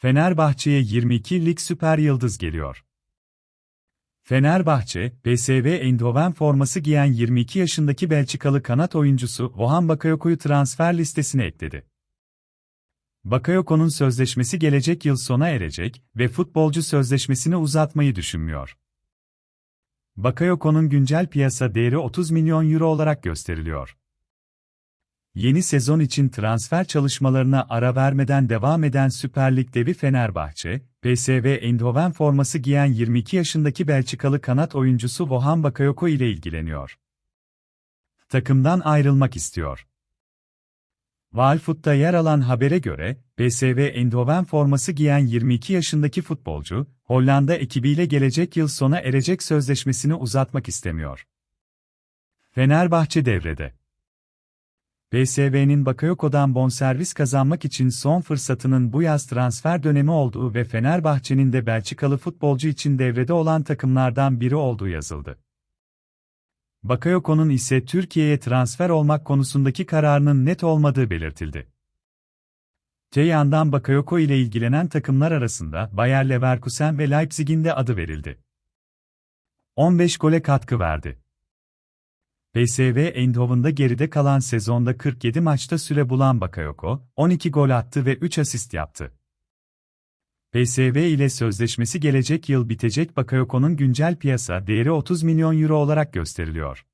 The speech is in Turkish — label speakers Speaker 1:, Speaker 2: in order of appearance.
Speaker 1: Fenerbahçe'ye 22 lig süper yıldız geliyor. Fenerbahçe, PSV Eindhoven forması giyen 22 yaşındaki Belçikalı kanat oyuncusu Ohan Bakayoko'yu transfer listesine ekledi. Bakayoko'nun sözleşmesi gelecek yıl sona erecek ve futbolcu sözleşmesini uzatmayı düşünmüyor. Bakayoko'nun güncel piyasa değeri 30 milyon euro olarak gösteriliyor. Yeni sezon için transfer çalışmalarına ara vermeden devam eden Süper Lig devi Fenerbahçe, PSV Eindhoven forması giyen 22 yaşındaki Belçikalı kanat oyuncusu Wohan Bakayoko ile ilgileniyor. Takımdan ayrılmak istiyor. Valfoot'ta yer alan habere göre, PSV Eindhoven forması giyen 22 yaşındaki futbolcu, Hollanda ekibiyle gelecek yıl sona erecek sözleşmesini uzatmak istemiyor. Fenerbahçe devrede. PSV'nin Bakayoko'dan bonservis kazanmak için son fırsatının bu yaz transfer dönemi olduğu ve Fenerbahçe'nin de Belçikalı futbolcu için devrede olan takımlardan biri olduğu yazıldı. Bakayoko'nun ise Türkiye'ye transfer olmak konusundaki kararının net olmadığı belirtildi. Te yandan Bakayoko ile ilgilenen takımlar arasında Bayer Leverkusen ve Leipzig'in de adı verildi. 15 gole katkı verdi. PSV Eindhoven'da geride kalan sezonda 47 maçta süre bulan Bakayoko, 12 gol attı ve 3 asist yaptı. PSV ile sözleşmesi gelecek yıl bitecek Bakayoko'nun güncel piyasa değeri 30 milyon euro olarak gösteriliyor.